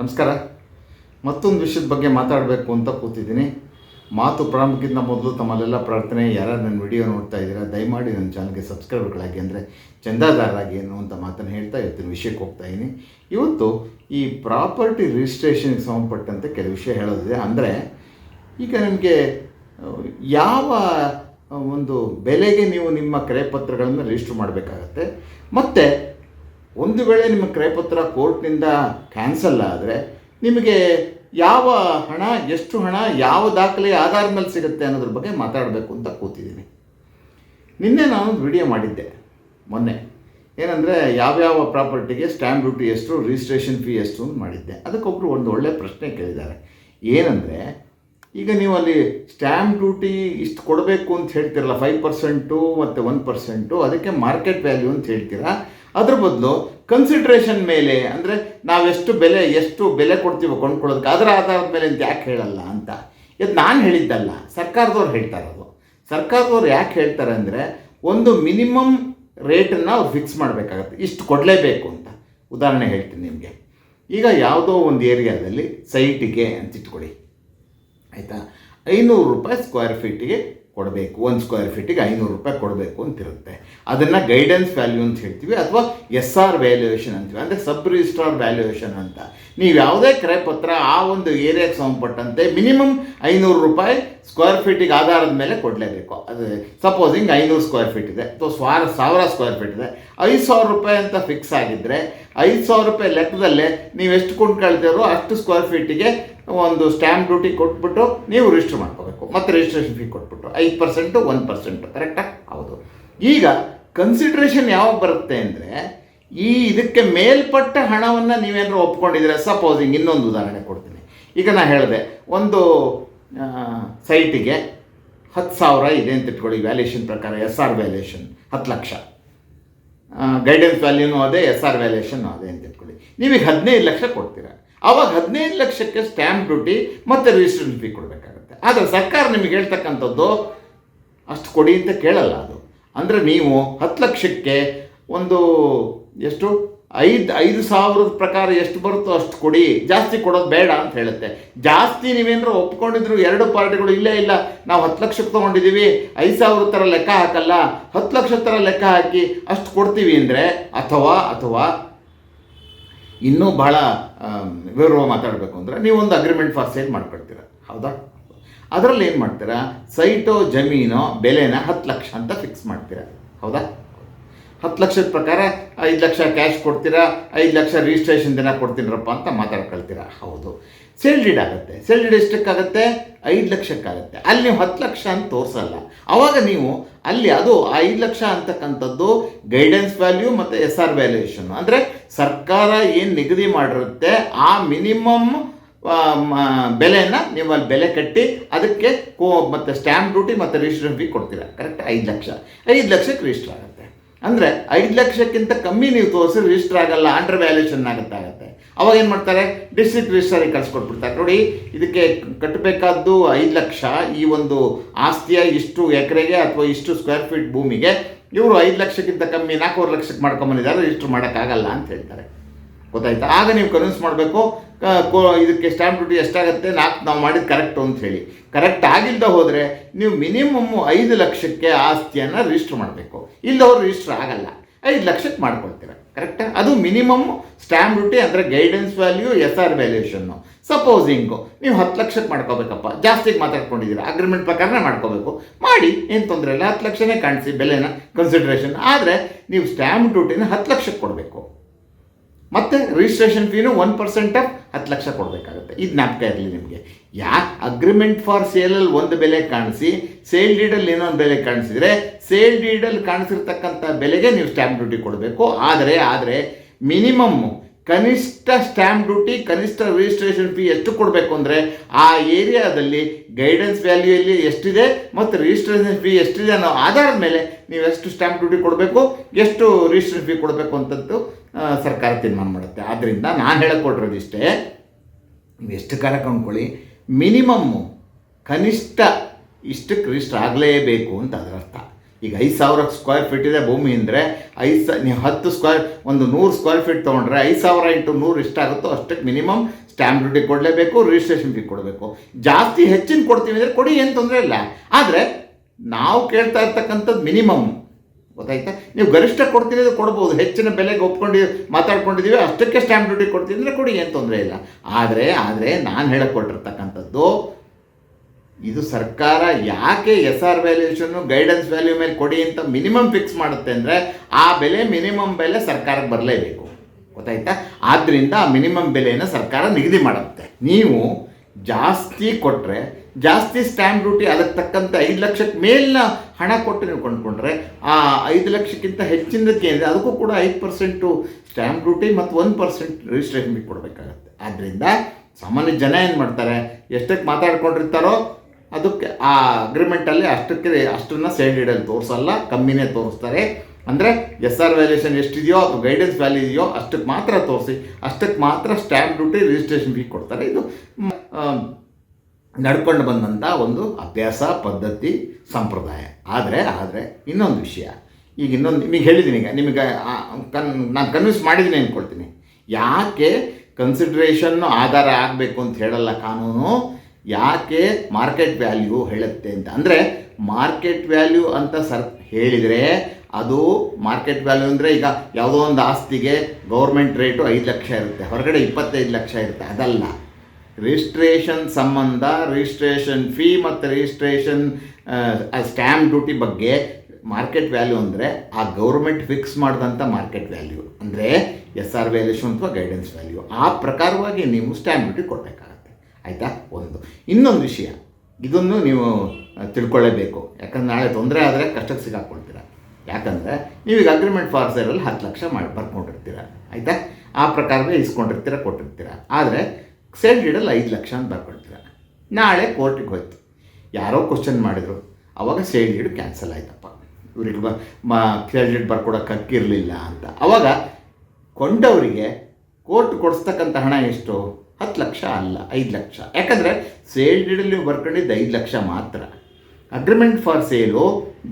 ನಮಸ್ಕಾರ. ಮತ್ತೊಂದು ವಿಷಯದ ಬಗ್ಗೆ ಮಾತಾಡಬೇಕು ಅಂತ ಕೂತಿದ್ದೀನಿ. ಮಾತು ಪ್ರಾರಂಭಕ್ಕಿಂತ ಮೊದಲು ತಮ್ಮಲ್ಲೆಲ್ಲ ಪ್ರಾರ್ಥನೆ ಯಾರು ನನ್ನ ವಿಡಿಯೋ ನೋಡ್ತಾ ಇದ್ದೀರಾ, ದಯಮಾಡಿ ನನ್ನ ಚಾನಲ್ಗೆ ಸಬ್ಸ್ಕ್ರೈಬರ್ಗಳಾಗಿ ಅಂದರೆ ಚಂದಾದಾರರಾಗಿ ಅನ್ನುವಂಥ ಮಾತನ್ನು ಹೇಳ್ತಾ ಇವತ್ತಿನ ವಿಷಯಕ್ಕೆ ಹೋಗ್ತಾ ಇದ್ದೀನಿ. ಇವತ್ತು ಈ ಪ್ರಾಪರ್ಟಿ ರಿಜಿಸ್ಟ್ರೇಷನ್ಗೆ ಸಂಬಂಧಪಟ್ಟಂತೆ ಕೆಲವು ವಿಷಯ ಹೇಳೋದಿದೆ. ಅಂದರೆ ಈಗ ನಿಮಗೆ, ಯಾವ, ಒಂದು ಬೆಲೆಗೆ ನೀವು ನಿಮ್ಮ ಕರೆಪತ್ರಗಳನ್ನು ರಿಜಿಸ್ಟರ್ ಮಾಡಬೇಕಾಗತ್ತೆ. ಮತ್ತು ಒಂದು ವೇಳೆ ನಿಮ್ಮ ಕ್ರಯಪತ್ರ ಕೋರ್ಟ್ನಿಂದ ಕ್ಯಾನ್ಸಲ್ ಆದರೆ ನಿಮಗೆ ಯಾವ ಹಣ, ಎಷ್ಟು ಹಣ, ಯಾವ ದಾಖಲೆ, ಆಧಾರ ಮೇಲೆ ಸಿಗುತ್ತೆ ಅನ್ನೋದ್ರ ಬಗ್ಗೆ ಮಾತಾಡಬೇಕು ಅಂತ ಕೂತಿದ್ದೀನಿ. ನಿನ್ನೆ ನಾನು ವಿಡಿಯೋ ಮಾಡಿದ್ದೆ, ಮೊನ್ನೆ. ಏನಂದರೆ ಯಾವ್ಯಾವ ಪ್ರಾಪರ್ಟಿಗೆ ಸ್ಟ್ಯಾಂಪ್ ಡ್ಯೂಟಿ ಎಷ್ಟು, ರಿಜಿಸ್ಟ್ರೇಷನ್ ಫೀ ಎಷ್ಟು ಅಂತ ಮಾಡಿದ್ದೆ. ಅದಕ್ಕೊಬ್ಬರು ಒಂದು ಒಳ್ಳೆಯ ಪ್ರಶ್ನೆ ಕೇಳಿದ್ದಾರೆ. ಏನಂದರೆ, ಈಗ ನೀವು ಅಲ್ಲಿ ಸ್ಟ್ಯಾಂಪ್ ಡ್ಯೂಟಿ ಇಷ್ಟು ಕೊಡಬೇಕು ಅಂತ ಹೇಳ್ತಿರಲ್ಲ, ಫೈವ್ ಪರ್ಸೆಂಟು ಮತ್ತು ಒನ್ ಪರ್ಸೆಂಟು, ಅದಕ್ಕೆ ಮಾರ್ಕೆಟ್ ವ್ಯಾಲ್ಯೂ ಅಂತ ಹೇಳ್ತೀರಾ? ಅದ್ರ ಬದಲು ಕನ್ಸಿಡ್ರೇಷನ್ ಮೇಲೆ ಅಂದರೆ ನಾವೆಷ್ಟು ಬೆಲೆ, ಎಷ್ಟು ಬೆಲೆ ಕೊಡ್ತೀವೋ ಕೊಂಡ್ಕೊಳ್ಳೋದಕ್ಕೆ ಅದರ ಆಧಾರದ ಮೇಲೆ ಅಂತ ಯಾಕೆ ಹೇಳಲ್ಲ ಅಂತ. ಇದು ನಾನು ಹೇಳಿದ್ದಲ್ಲ, ಸರ್ಕಾರದವ್ರು ಹೇಳ್ತಾರೆ ಅದು ಸರ್ಕಾರದವ್ರು ಯಾಕೆ ಹೇಳ್ತಾರೆ ಅಂದರೆ ಒಂದು ಮಿನಿಮಮ್ ರೇಟನ್ನು ಅವ್ರು ಫಿಕ್ಸ್ ಮಾಡಬೇಕಾಗತ್ತೆ. ಇಷ್ಟು ಕೊಡಲೇಬೇಕು ಅಂತ. ಉದಾಹರಣೆ ಹೇಳ್ತೀನಿ ನಿಮಗೆ. ಈಗ ಯಾವುದೋ ಒಂದು ಏರಿಯಾದಲ್ಲಿ ಸೈಟಿಗೆ ಅಂತ ಇಟ್ಕೊಳ್ಳಿ. ಆಯಿತಾ? ಐನೂರು ರೂಪಾಯಿ ಸ್ಕ್ವೇರ್ ಫೀಟಿಗೆ ಕೊಡಬೇಕು, ಒಂದು ಸ್ಕ್ವೇರ್ ಫೀಟಿಗೆ ಐನೂರು ರೂಪಾಯಿ ಕೊಡಬೇಕು ಅಂತಿರುತ್ತೆ. ಅದನ್ನು ಗೈಡೆನ್ಸ್ ವ್ಯಾಲ್ಯೂ ಅಂತ ಹೇಳ್ತೀವಿ, ಅಥವಾ ಎಸ್ ಆರ್ ವ್ಯಾಲ್ಯೂಯೇಷನ್ ಅಂತೀವಿ. ಅಂದರೆ ಸಬ್ ರಿಜಿಸ್ಟ್ರಾರ್ ವ್ಯಾಲ್ಯೂಯೇಷನ್ ಅಂತ. ನೀವು ಯಾವುದೇ ಕ್ರಯಪತ್ರ ಆ ಒಂದು ಏರಿಯಾಗೆ ಸಂಬಂಧಪಟ್ಟಂತೆ ಮಿನಿಮಮ್ ಐನೂರು ರೂಪಾಯಿ ಸ್ಕ್ವೇರ್ ಫೀಟಿಗೆ ಆಧಾರದ ಮೇಲೆ ಕೊಡಲೇಬೇಕು. ಅದು ಸಪೋಸಿಂಗ್ ಐನೂರು ಸ್ಕ್ವೇರ್ ಫೀಟ್ ಇದೆ, ಅಥವಾ ಸ್ವಾರ, ಸಾವಿರ ಸ್ಕ್ವೇರ್ ಫೀಟ್ ಇದೆ. ಐದು ಸಾವಿರ ರೂಪಾಯಿ ಅಂತ ಫಿಕ್ಸ್ ಆಗಿದ್ದರೆ ಐದು ಸಾವಿರ ರೂಪಾಯಿ ಲೆಕ್ಕದಲ್ಲೇ ನೀವು ಎಷ್ಟು ಕೊಂಡ್ಕೊಳ್ತೀರೋ ಅಷ್ಟು ಸ್ಕ್ವೇರ್ ಫೀಟಿಗೆ ಒಂದು ಸ್ಟ್ಯಾಂಪ್ ಡ್ಯೂಟಿ ಕೊಟ್ಬಿಟ್ಟು ನೀವು ರಿಜಿಸ್ಟರ್ ಮಾಡ್ಕೋಬೇಕು. ಮತ್ತು ರಿಜಿಸ್ಟ್ರೇಷನ್ ಫೀ ಕೊಟ್ಬಿಟ್ಟು ಐದು ಪರ್ಸೆಂಟು ಒನ್ ಪರ್ಸೆಂಟು ಕರೆಕ್ಟಾ ಹೌದು. ಈಗ ಕನ್ಸಿಡ್ರೇಷನ್ ಯಾವಾಗ ಬರುತ್ತೆ ಅಂದರೆ ಈ ಇದಕ್ಕೆ ಮೇಲ್ಪಟ್ಟ ಹಣವನ್ನು ನೀವೇನಾದ್ರು ಒಪ್ಕೊಂಡಿದ್ದೀರಾ? ಸಪೋಸಿಂಗ್ ಇನ್ನೊಂದು ಉದಾಹರಣೆ ಕೊಡ್ತೀನಿ. ಈಗ ನಾನು ಹೇಳಿದೆ, ಒಂದು ಸೈಟಿಗೆ ಹತ್ತು ಸಾವಿರ ಇದೆ ಅಂತ ಇಟ್ಕೊಳ್ಳಿ. ವ್ಯಾಲ್ಯೂಷನ್ ಪ್ರಕಾರ ಎಸ್ ಆರ್ ವ್ಯಾಲ್ಯೂಷನ್ ಹತ್ತು ಲಕ್ಷ. ಗೈಡೆನ್ಸ್ ವ್ಯಾಲ್ಯೂನು ಅದೇ ಎಸ್ ಆರ್ ವ್ಯಾಲ್ಯೂಷನ್ ಅದೇ ಅಂತ ಇಟ್ಕೊಳ್ಳಿ. ನೀವೀಗ ಹದಿನೈದು ಲಕ್ಷ ಕೊಡ್ತೀರಾ? ಅವಾಗ ಹದಿನೈದು ಲಕ್ಷಕ್ಕೆ ಸ್ಟ್ಯಾಂಪ್ ಡ್ಯೂಟಿ ಮತ್ತು ರಿಜಿಸ್ಟ್ರೇಷನ್ ಫೀ ಕೊಡಬೇಕಾಗುತ್ತೆ ಆದರೆ ಸರ್ಕಾರ ನಿಮಗೆ ಹೇಳ್ತಕ್ಕಂಥದ್ದು ಅಷ್ಟು ಕೊಡಿ ಅಂತ ಕೇಳಲ್ಲ ಅದು. ಅಂದರೆ ನೀವು ಹತ್ತು ಲಕ್ಷಕ್ಕೆ ಒಂದು ಎಷ್ಟು? ಐದು ಐದು ಸಾವಿರದ ಪ್ರಕಾರ ಎಷ್ಟು ಬರುತ್ತೋ ಅಷ್ಟು ಕೊಡಿ. ಜಾಸ್ತಿ ಕೊಡೋದು ಬೇಡ ಅಂತ ಹೇಳುತ್ತೆ. ಜಾಸ್ತಿ ನೀವೇನಾರು ಒಪ್ಕೊಂಡಿದ್ರು ಎರಡು ಪಾರ್ಟಿಗಳು ಇಲ್ಲೇ ಇಲ್ಲ. ನಾವು ಹತ್ತು ಲಕ್ಷಕ್ಕೆ ತೊಗೊಂಡಿದ್ದೀವಿ ಐದು ಸಾವಿರದ ಥರ ಲೆಕ್ಕ ಹಾಕಲ್ಲ. ಹತ್ತು ಲಕ್ಷ ಥರ ಲೆಕ್ಕ ಹಾಕಿ ಅಷ್ಟು ಕೊಡ್ತೀವಿ ಅಂದರೆ, ಅಥವಾ ಅಥವಾ ಇನ್ನೂ ಭಾಳ ವಿವರವಾಗಿ ಮಾತಾಡಬೇಕು ಅಂದರೆ ನೀವು ಒಂದು ಅಗ್ರಿಮೆಂಟ್ ಫಾರ್ ಸೇಲ್ ಮಾಡ್ಕೊಳ್ತೀರ. ಹೌದಾ? ಅದರಲ್ಲಿ ಏನು ಮಾಡ್ತೀರಾ? ಸೈಟೋ ಜಮೀನೋ ಬೆಲೆನ ಹತ್ತು ಲಕ್ಷ ಅಂತ ಫಿಕ್ಸ್ ಮಾಡ್ತೀರಾ. ಹೌದಾ? ಹತ್ತು ಲಕ್ಷದ ಪ್ರಕಾರ ಐದು ಲಕ್ಷ ಕ್ಯಾಶ್ ಕೊಡ್ತೀರಾ, ಐದು ಲಕ್ಷ ರಿಜಿಸ್ಟ್ರೇಷನ್ ದಿನ ಕೊಡ್ತೀನರಪ್ಪ ಅಂತ ಮಾತಾಡ್ಕೊಳ್ತೀರಾ. ಹೌದು. ಸೇಲ್ ಡೀಡ್ ಆಗುತ್ತೆ. ಸೆಲ್ ಡೀಡ್ ಎಷ್ಟಕ್ಕಾಗುತ್ತೆ? ಐದು ಲಕ್ಷಕ್ಕಾಗುತ್ತೆ. ಅಲ್ಲಿ ನೀವು ಹತ್ತು ಲಕ್ಷ ಅಂತ ತೋರಿಸಲ್ಲ. ಆವಾಗ ನೀವು ಅಲ್ಲಿ ಅದು ಐದು ಲಕ್ಷ ಅಂತಕ್ಕಂಥದ್ದು ಗೈಡೆನ್ಸ್ ವ್ಯಾಲ್ಯೂ ಮತ್ತು ಎಸ್ ಆರ್ ವ್ಯಾಲ್ಯೂಯೇಷನ್ ಅಂದರೆ ಸರ್ಕಾರ ಏನು ನಿಗದಿ ಮಾಡಿರುತ್ತೆ? ಆ ಮಿನಿಮಮ್ ಬೆಲೆನ ನೀವು ಬೆಲೆ ಕಟ್ಟಿ ಅದಕ್ಕೆ ಕೋ, ಮತ್ತು ಸ್ಟ್ಯಾಂಪ್ ಡ್ಯೂಟಿ ಮತ್ತು ರಿಜಿಸ್ಟ್ರೇಷನ್ ಫೀ ಕೊಡ್ತೀರಾ. ಕರೆಕ್ಟ್ ಐದು ಲಕ್ಷ. ಐದು ಲಕ್ಷಕ್ಕೆ ರಿಜಿಸ್ಟರ್ ಆಗುತ್ತೆ. ಅಂದರೆ ಐದು ಲಕ್ಷಕ್ಕಿಂತ ಕಮ್ಮಿ ನೀವು ತೋರಿಸಿ ರಿಜಿಸ್ಟರ್ ಆಗಲ್ಲ ಅಂಡರ್ ವ್ಯಾಲ್ಯೂಷನ್ ಆಗುತ್ತೆ ಆಗುತ್ತೆ. ಅವಾಗ ಏನು ಮಾಡ್ತಾರೆ? ಡಿಸ್ಟ್ರಿಕ್ಟ್ ರಿಜಿಸ್ಟರಿಗೆ ಕಳಿಸ್ಕೊಟ್ಬಿಡ್ತಾರೆ. ನೋಡಿ, ಇದಕ್ಕೆ ಕಟ್ಟಬೇಕಾದ್ದು ಐದು ಲಕ್ಷ. ಈ ಒಂದು ಆಸ್ತಿಯ ಇಷ್ಟು ಎಕರೆಗೆ ಅಥವಾ ಇಷ್ಟು ಸ್ಕ್ವೇರ್ ಫೀಟ್ ಭೂಮಿಗೆ ಇವರು ಐದು ಲಕ್ಷಕ್ಕಿಂತ ಕಮ್ಮಿ, ನಾಲ್ಕೂವರೆ ಲಕ್ಷಕ್ಕೆ ಮಾಡ್ಕೊಂಬಂದಿದ್ದಾರೆ ರಿಜಿಸ್ಟರ್ ಮಾಡೋಕ್ಕಾಗಲ್ಲ ಅಂತ ಹೇಳ್ತಾರೆ. ಗೊತ್ತಾಯ್ತಾ? ಆಗ ನೀವು ಕನ್ವಿನ್ಸ್ ಮಾಡಬೇಕು ಇದಕ್ಕೆ ಸ್ಟ್ಯಾಂಪ್ ಡ್ಯೂಟಿ ಎಷ್ಟಾಗುತ್ತೆ ನಾಲ್ಕು ನಾವು ಮಾಡಿದ ಕರೆಕ್ಟ್ ಅಂತ ಹೇಳಿ. ಕರೆಕ್ಟ್ ಆಗಿಲ್ಲದೆ ಹೋದರೆ ನೀವು ಮಿನಿಮಮ್ ಐದು ಲಕ್ಷಕ್ಕೆ ಆಸ್ತಿಯನ್ನು ರಿಜಿಸ್ಟರ್ ಮಾಡಬೇಕು. ಇಲ್ಲದವ್ರು ರಿಜಿಸ್ಟರ್ ಆಗಲ್ಲ. ಐದು ಲಕ್ಷಕ್ಕೆ ಮಾಡ್ಕೊಳ್ತೀರ. ಕರೆಕ್ಟ್ ಅದು ಮಿನಿಮಮ್ ಸ್ಟ್ಯಾಂಪ್ ಡ್ಯೂಟಿ ಅಂದರೆ ಗೈಡೆನ್ಸ್ ವ್ಯಾಲ್ಯೂ ಎಸ್ ಆರ್ ವ್ಯಾಲ್ಯೂಷನ್ನು ಸಪೋಸಿಂಗು ನೀವು ಹತ್ತು ಲಕ್ಷಕ್ಕೆ ಮಾಡ್ಕೋಬೇಕಪ್ಪ. ಜಾಸ್ತಿಗೆ ಮಾತಾಡ್ಕೊಂಡಿದ್ದೀರ ಅಗ್ರಿಮೆಂಟ್ ಪ್ರಕಾರನೇ ಮಾಡ್ಕೋಬೇಕು. ಮಾಡಿ, ಏನು ತೊಂದರೆ ಇಲ್ಲ. ಹತ್ತು ಲಕ್ಷನೇ ಕಾಣಿಸಿ ಬೆಲೆನ ಕನ್ಸಿಡ್ರೇಷನ್ ಆದರೆ ನೀವು ಸ್ಟ್ಯಾಂಪ್ ಡ್ಯೂಟಿನ ಹತ್ತು ಲಕ್ಷಕ್ಕೆ ಕೊಡಬೇಕು. ಮತ್ತು ರಿಜಿಸ್ಟ್ರೇಷನ್ ಫೀನು ಒನ್ ಪರ್ಸೆಂಟ್ ಆಫ್ ಹತ್ತು ಲಕ್ಷ ಕೊಡಬೇಕಾಗುತ್ತೆ. ಇದು ಜ್ಞಾಪಕ ಇರಲಿ ನಿಮಗೆ. ಯಾಕೆ? ಅಗ್ರಿಮೆಂಟ್ ಫಾರ್ ಸೇಲಲ್ಲಿ ಒಂದು ಬೆಲೆ ಕಾಣಿಸಿ ಸೇಲ್ ಡೀಡಲ್ಲಿ ಇನ್ನೊಂದು ಬೆಲೆ ಕಾಣಿಸಿದರೆ ಸೇಲ್ ಡೀಡಲ್ಲಿ ಕಾಣಿಸಿರ್ತಕ್ಕಂಥ ಬೆಲೆಗೆ ನೀವು ಸ್ಟ್ಯಾಂಪ್ ಡ್ಯೂಟಿ ಕೊಡಬೇಕು. ಆದರೆ ಆದರೆ ಮಿನಿಮಮ್ ಕನಿಷ್ಠ ಸ್ಟ್ಯಾಂಪ್ ಡ್ಯೂಟಿ ಕನಿಷ್ಠ ರಿಜಿಸ್ಟ್ರೇಷನ್ ಫೀ ಎಷ್ಟು ಕೊಡಬೇಕು ಅಂದರೆ ಆ ಏರಿಯಾದಲ್ಲಿ ಗೈಡೆನ್ಸ್ ವ್ಯಾಲ್ಯೂಯಲ್ಲಿ ಎಷ್ಟಿದೆ ಮತ್ತು ರಿಜಿಸ್ಟ್ರೇಷನ್ ಫೀ ಎಷ್ಟಿದೆ ಅನ್ನೋ ಆಧಾರದ ಮೇಲೆ ನೀವು ಎಷ್ಟು ಸ್ಟ್ಯಾಂಪ್ ಡ್ಯೂಟಿ ಕೊಡಬೇಕು, ಎಷ್ಟು ರಿಜಿಸ್ಟ್ರೇಷನ್ ಫೀ ಕೊಡಬೇಕು ಅಂತದ್ದು ಸರ್ಕಾರ ತೀರ್ಮಾನ ಮಾಡುತ್ತೆ. ಆದ್ದರಿಂದ ನಾನು ಹೇಳಕೊಟ್ಟಿರೋದು ಇಷ್ಟೇ, ನೀವು ಎಷ್ಟು ಕಾಲ ಕೊಂಡ್ಕೊಳ್ಳಿ, ಮಿನಿಮಮ್ಮು ಕನಿಷ್ಠ ಇಷ್ಟಕ್ಕೆ ರಿಜಿಸ್ಟರ್ ಆಗಲೇಬೇಕು ಅಂತ ಅದರ ಅರ್ಥ. ಈಗ ಐದು ಸಾವಿರ ಸ್ಕ್ವೇರ್ ಫೀಟ್ ಇದೆ ಭೂಮಿ ಅಂದರೆ ಐದು ಸ ನೀವು ಹತ್ತು ಸ್ಕ್ವೇರ್ ಒಂದು ನೂರು ಸ್ಕ್ವೇರ್ ಫೀಟ್ ತೊಗೊಂಡ್ರೆ ಐದು ಸಾವಿರ ಇಂಟು ನೂರು ಎಷ್ಟಾಗುತ್ತೋ ಅಷ್ಟಕ್ಕೆ ಮಿನಿಮಮ್ ಸ್ಟ್ಯಾಂಪ್ ಡ್ಯೂಟಿ ಕೊಡಲೇಬೇಕು ರಿಜಿಸ್ಟ್ರೇಷನ್ ಫೀ ಕೊಡಬೇಕು. ಜಾಸ್ತಿ ಹೆಚ್ಚಿನ ಕೊಡ್ತೀವಿ ಅಂದರೆ ಕೊಡಿ ಏನು ತೊಂದರೆ ಇಲ್ಲ. ಆದರೆ ನಾವು ಕೇಳ್ತಾ ಇರ್ತಕ್ಕಂಥದ್ದು ಮಿನಿಮಮ್ ಗೊತ್ತಾಯ್ತಾ? ನೀವು ಗರಿಷ್ಠ ಕೊಡ್ತೀನಿ ಅದು ಕೊಡ್ಬೋದು. ಹೆಚ್ಚಿನ ಬೆಲೆಗೆ ಒಪ್ಕೊಂಡು ಮಾತಾಡ್ಕೊಂಡಿದ್ದೀವಿ ಅಷ್ಟಕ್ಕೆ ಸ್ಟ್ಯಾಂಪ್ ಡ್ಯೂಟಿ ಕೊಡ್ತೀನಿ ಅಂದರೆ ಕೊಡಿ, ಏನು ತೊಂದರೆ ಇಲ್ಲ. ಆದರೆ ಆದರೆ ನಾನು ಹೇಳಕ್ಕೆ ಕೊಟ್ಟಿರ್ತಕ್ಕಂಥದ್ದು ಇದು ಸರ್ಕಾರ ಯಾಕೆ ಎಸ್ ಆರ್ ವ್ಯಾಲ್ಯೂಷನ್ನು ಗೈಡೆನ್ಸ್ ವ್ಯಾಲ್ಯೂ ಮೇಲೆ ಕೊಡಿ ಅಂತ ಮಿನಿಮಮ್ ಫಿಕ್ಸ್ ಮಾಡುತ್ತೆ ಅಂದರೆ ಆ ಬೆಲೆ ಮಿನಿಮಮ್ ಬೆಲೆ ಸರ್ಕಾರಕ್ಕೆ ಬರಲೇಬೇಕು. ಗೊತ್ತಾಯ್ತಾ? ಆದ್ದರಿಂದ ಆ ಮಿನಿಮಮ್ ಬೆಲೆಯನ್ನು ಸರ್ಕಾರ ನಿಗದಿ ಮಾಡುತ್ತೆ. ನೀವು ಜಾಸ್ತಿ ಕೊಟ್ಟರೆ ಜಾಸ್ತಿ ಸ್ಟ್ಯಾಂಪ್ ಡ್ಯೂಟಿ ಅದಕ್ಕೆ ತಕ್ಕಂತೆ ಐದು ಲಕ್ಷಕ್ಕೆ ಮೇಲಿನ ಹಣ ಕೊಟ್ಟು ನೀವು ಕೊಂಡ್ಕೊಂಡ್ರೆ, ಆ ಐದು ಲಕ್ಷಕ್ಕಿಂತ ಹೆಚ್ಚಿನದಕ್ಕೆ ಏನಿದೆ ಅದಕ್ಕೂ ಕೂಡ ಐದು ಪರ್ಸೆಂಟು ಸ್ಟ್ಯಾಂಪ್ ಡ್ಯೂಟಿ ಮತ್ತು ಒಂದು ಪರ್ಸೆಂಟ್ ರಿಜಿಸ್ಟ್ರೇಷನ್ ಫೀ ಕೊಡಬೇಕಾಗತ್ತೆ. ಆದ್ದರಿಂದ ಸಾಮಾನ್ಯ ಜನ ಏನು ಮಾಡ್ತಾರೆ? ಎಷ್ಟಕ್ಕೆ ಮಾತಾಡ್ಕೊಂಡಿರ್ತಾರೋ ಅದಕ್ಕೆ ಆ ಅಗ್ರಿಮೆಂಟಲ್ಲಿ ಅಷ್ಟಕ್ಕೆ ಅಷ್ಟನ್ನು ಸೇಲ್ ಡೀಡಲ್ಲಿ ತೋರಿಸಲ್ಲ, ಕಮ್ಮಿನೇ ತೋರಿಸ್ತಾರೆ. ಅಂದರೆ ಎಸ್ ಆರ್ ವ್ಯಾಲ್ಯೂಷನ್ ಎಷ್ಟಿದೆಯೋ ಅದು ಗೈಡೆನ್ಸ್ ವ್ಯಾಲ್ಯೂ ಇದೆಯೋ ಅಷ್ಟಕ್ಕೆ ಮಾತ್ರ ತೋರಿಸಿ, ಅಷ್ಟಕ್ಕೆ ಮಾತ್ರ ಸ್ಟ್ಯಾಂಪ್ ಡ್ಯೂಟಿ ರಿಜಿಸ್ಟ್ರೇಷನ್ ಫೀ ಕೊಡ್ತಾರೆ. ಇದು ನಡ್ಕೊಂಡು ಬಂದಂಥ ಒಂದು ಅಭ್ಯಾಸ, ಪದ್ಧತಿ, ಸಂಪ್ರದಾಯ. ಆದರೆ ಆದರೆ ಇನ್ನೊಂದು ವಿಷಯ. ಈಗ ಇನ್ನೊಂದು, ನಿಮಗೆ ಹೇಳಿದ್ದೀನಿ ಈಗ, ನಿಮಗೆ ಕನ್, ನಾನು ಕನ್ವಿನ್ಸ್ ಮಾಡಿದ್ದೀನಿ ಅಂದ್ಕೊಳ್ತೀನಿ. ಯಾಕೆ ಕನ್ಸಿಡ್ರೇಷನ್ನು ಆಧಾರ ಆಗಬೇಕು ಅಂತ ಹೇಳಲ್ಲ ಕಾನೂನು? ಯಾಕೆ ಮಾರ್ಕೆಟ್ ವ್ಯಾಲ್ಯೂ ಹೇಳುತ್ತೆ ಅಂತ? ಅಂದರೆ ಮಾರ್ಕೆಟ್ ವ್ಯಾಲ್ಯೂ ಅಂತ ಸರ್ ಹೇಳಿದರೆ ಅದು ಮಾರ್ಕೆಟ್ ವ್ಯಾಲ್ಯೂ ಅಂದರೆ ಈಗ ಯಾವುದೋ ಒಂದು ಆಸ್ತಿಗೆ ಗೌರ್ಮೆಂಟ್ ರೇಟು ಐದು ಲಕ್ಷ ಇರುತ್ತೆ, ಹೊರಗಡೆ ಇಪ್ಪತ್ತೈದು ಲಕ್ಷ ಇರುತ್ತೆ, ಅದಲ್ಲ. ರಿಜಿಸ್ಟ್ರೇಷನ್ ಸಂಬಂಧ, ರಿಜಿಸ್ಟ್ರೇಷನ್ ಫೀ ಮತ್ತು ರಿಜಿಸ್ಟ್ರೇಷನ್ ಸ್ಟ್ಯಾಂಪ್ ಡ್ಯೂಟಿ ಬಗ್ಗೆ ಮಾರ್ಕೆಟ್ ವ್ಯಾಲ್ಯೂ ಅಂದರೆ ಆ ಗೌರ್ಮೆಂಟ್ ಫಿಕ್ಸ್ ಮಾಡಿದಂಥ ಮಾರ್ಕೆಟ್ ವ್ಯಾಲ್ಯೂ. ಅಂದರೆ ಎಸ್ ಆರ್ ವ್ಯಾಲ್ಯೂಷನ್ ಅಥವಾ ಗೈಡೆನ್ಸ್ ವ್ಯಾಲ್ಯೂ. ಆ ಪ್ರಕಾರವಾಗಿ ನೀವು ಸ್ಟ್ಯಾಂಪ್ ಡ್ಯೂಟಿ ಕೊಡಬೇಕಾಗತ್ತೆ. ಆಯಿತಾ? ಒಂದು. ಇನ್ನೊಂದು ವಿಷಯ. ಇದನ್ನು ನೀವು ತಿಳ್ಕೊಳ್ಳೇಬೇಕು. ಯಾಕಂದ್ರೆ ನಾಳೆ ತೊಂದರೆ ಆದರೆ ಕಷ್ಟಕ್ಕೆ ಸಿಗಾಕೊಳ್ತೀರ. ಯಾಕಂದರೆ ನೀವೀಗ ಅಗ್ರಿಮೆಂಟ್ ಫಾರ್ ಹತ್ತು ಲಕ್ಷ ಮಾಡಿ ಬರ್ಕೊಂಡಿರ್ತೀರ. ಆಯಿತಾ? ಆ ಪ್ರಕಾರವೇ ಇಸ್ಕೊಂಡಿರ್ತೀರ, ಕೊಟ್ಟಿರ್ತೀರ. ಆದರೆ ಸೇಲ್ ಡೀಡಲ್ಲಿ ಐದು ಲಕ್ಷ ಅಂತ ಬರ್ಕೊಳ್ತೀರ ನಾಳೆ ಕೋರ್ಟಿಗೆ ಹೋಯ್ತು. ಯಾರೋ ಕ್ವಶನ್ ಮಾಡಿದರು. ಅವಾಗ ಸೇಲ್ ಡೀಡ್ ಕ್ಯಾನ್ಸಲ್ ಆಯ್ತಪ್ಪ. ಇವ್ರಿಗೆ ಬ, ಮಾ ಸೇಲ್ ಡೀಡ್ ಬರ್ಕೊಡೋಕೆ ಹಕ್ಕಿರಲಿಲ್ಲ ಅಂತ. ಅವಾಗ ಕೊಂಡವರಿಗೆ ಕೋರ್ಟ್ ಕೊಡಿಸ್ತಕ್ಕಂಥ ಹಣ ಎಷ್ಟು? ಹತ್ತು ಲಕ್ಷ ಅಲ್ಲ, ಐದು ಲಕ್ಷ. ಯಾಕಂದರೆ ಸೇಲ್ ಡೀಡಲ್ಲಿ ನೀವು ಬರ್ಕೊಂಡಿದ್ದು ಐದು ಲಕ್ಷ ಮಾತ್ರ. ಅಗ್ರಿಮೆಂಟ್ ಫಾರ್ ಸೇಲು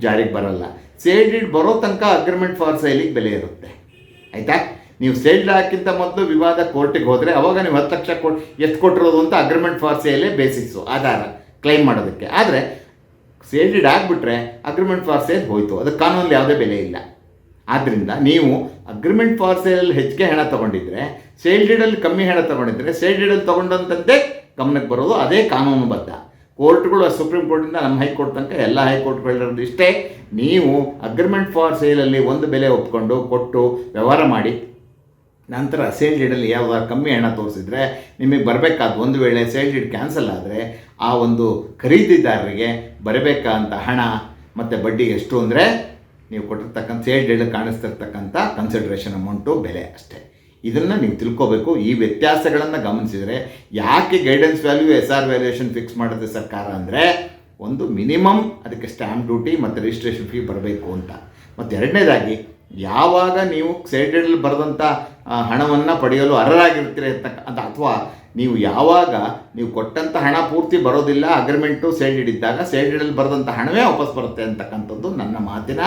ಜಾರಿಗೆ ಬರಲ್ಲ. ಸೇಲ್ ಡೀಡ್ ಬರೋ ತನಕ ಅಗ್ರಿಮೆಂಟ್ ಫಾರ್ ಸೇಲಿಗೆ ಬೆಲೆ ಇರುತ್ತೆ. ಆಯಿತಾ? ನೀವು ಸೇಲ್ ಹಾಕಿಂತ ಮೊದಲು ವಿವಾದ ಕೋರ್ಟಿಗೆ ಹೋದರೆ ಅವಾಗ ನೀವು ಹತ್ತು ಲಕ್ಷ ಕೊ ಎಷ್ಟು ಕೊಟ್ಟಿರೋದು ಅಂತ ಅಗ್ರಿಮೆಂಟ್ ಫಾರ್ ಸೇಲೇ ಬೇಸಿಕ್ಸು ಆಧಾರ ಕ್ಲೈಮ್ ಮಾಡೋದಕ್ಕೆ. ಆದರೆ ಸೇಲ್ ಡೀಡ್ ಆಗಿಬಿಟ್ರೆ ಅಗ್ರಿಮೆಂಟ್ ಫಾರ್ ಸೇಲ್ ಹೋಯಿತು. ಅದಕ್ಕೆ ಕಾನೂನಲ್ಲಿ ಯಾವುದೇ ಬೆಲೆ ಇಲ್ಲ. ಆದ್ದರಿಂದ ನೀವು ಅಗ್ರಿಮೆಂಟ್ ಫಾರ್ ಸೇಲಲ್ಲಿ ಹೆಚ್ಚಿಗೆ ಹಣ ತೊಗೊಂಡಿದ್ರೆ ಸೇಲ್ ಡೀಡಲ್ಲಿ ಕಮ್ಮಿ ಹಣ ತೊಗೊಂಡಿದ್ರೆ ಸೇಲ್ ಡೀಡಲ್ಲಿ ತಗೊಂಡಂಥದ್ದೇ ಗಮನಕ್ಕೆ ಬರೋದು ಅದೇ ಕಾನೂನುಬದ್ಧ. ಕೋರ್ಟ್ಗಳು ಸುಪ್ರೀಂ ಕೋರ್ಟಿಂದ ನಮ್ಮ ಹೈಕೋರ್ಟ್ ತನಕ ಎಲ್ಲ ಹೈಕೋರ್ಟ್ಗಳಿರೋದು ಇಷ್ಟೇ. ನೀವು ಅಗ್ರಿಮೆಂಟ್ ಫಾರ್ ಸೇಲಲ್ಲಿ ಒಂದು ಬೆಲೆ ಒಪ್ಕೊಂಡು ಕೊಟ್ಟು ವ್ಯವಹಾರ ಮಾಡಿ, ನಂತರ ಸೇಲ್ ಡೀಡಲ್ಲಿ ಯಾವಾಗ ಕಮ್ಮಿ ಹಣ ತೋರಿಸಿದ್ರೆ, ನಿಮಗೆ ಬರಬೇಕಾದ ಒಂದು ವೇಳೆ ಸೇಲ್ ಡೀಡ್ ಕ್ಯಾನ್ಸಲ್ ಆದರೆ, ಆ ಒಂದು ಖರೀದಿದಾರರಿಗೆ ಬರಬೇಕಾದಂಥ ಹಣ ಮತ್ತು ಬಡ್ಡಿ ಎಷ್ಟು ಅಂದರೆ ನೀವು ಕೊಟ್ಟಿರ್ತಕ್ಕಂಥ ಸೇಲ್ ಡೀಡ್ ಕಾಣಿಸ್ತಿರ್ತಕ್ಕಂಥ ಕನ್ಸಿಡ್ರೇಷನ್ ಅಮೌಂಟು ಬೆಲೆ ಅಷ್ಟೇ. ಇದನ್ನು ನೀವು ತಿಳ್ಕೋಬೇಕು. ಈ ವ್ಯತ್ಯಾಸಗಳನ್ನು ಗಮನಿಸಿದರೆ ಯಾಕೆ guidance value S R valuation fix ಮಾಡುತ್ತೆ ಸರ್ಕಾರ ಅಂದರೆ ಒಂದು ಮಿನಿಮಮ್ ಅದಕ್ಕೆ ಸ್ಟ್ಯಾಂಪ್ ಡ್ಯೂಟಿ ಮತ್ತು ರಿಜಿಸ್ಟ್ರೇಷನ್ ಫೀ ಬರಬೇಕು ಅಂತ. ಮತ್ತು ಎರಡನೇದಾಗಿ ಯಾವಾಗ ನೀವು ಸೇಲ್ಡಲ್ಲಿ ಬರೆದಂಥ ಹಣವನ್ನು ಪಡೆಯಲು ಅರ್ಹರಾಗಿರ್ತೀರ ಅಂತ ಅಥವಾ ನೀವು ಯಾವಾಗ ನೀವು ಕೊಟ್ಟಂಥ ಹಣ ಪೂರ್ತಿ ಬರೋದಿಲ್ಲ ಅಗ್ರಿಮೆಂಟು ಸೇಲ್ಡ್ ಇದ್ದಾಗ ಸೇಲ್ಡಲ್ಲಿ ಬರೆದಂಥ ಹಣವೇ ವಾಪಸ್ ಬರುತ್ತೆ ಅಂತಕ್ಕಂಥದ್ದು ನನ್ನ ಮಾತಿನ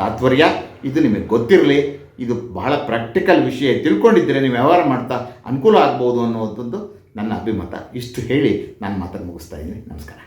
ತಾತ್ಪರ್ಯ, ಇದು ನಿಮಗೆ ಗೊತ್ತಿರಲಿ. ಇದು ಬಹಳ ಪ್ರಾಕ್ಟಿಕಲ್ ವಿಷಯ ತಿಳ್ಕೊಂಡಿದ್ದರೆ ನೀವು ವ್ಯವಹಾರ ಮಾಡ್ತಾ ಅನುಕೂಲ ಆಗ್ಬೋದು ಅನ್ನೋದೊಂದು ನನ್ನ ಅಭಿಮತ. ಇಷ್ಟು ಹೇಳಿ ನಾನು ಮಾತನ್ನು ಮುಗಿಸ್ತಾ ಇದ್ದೀನಿ. ನಮಸ್ಕಾರ.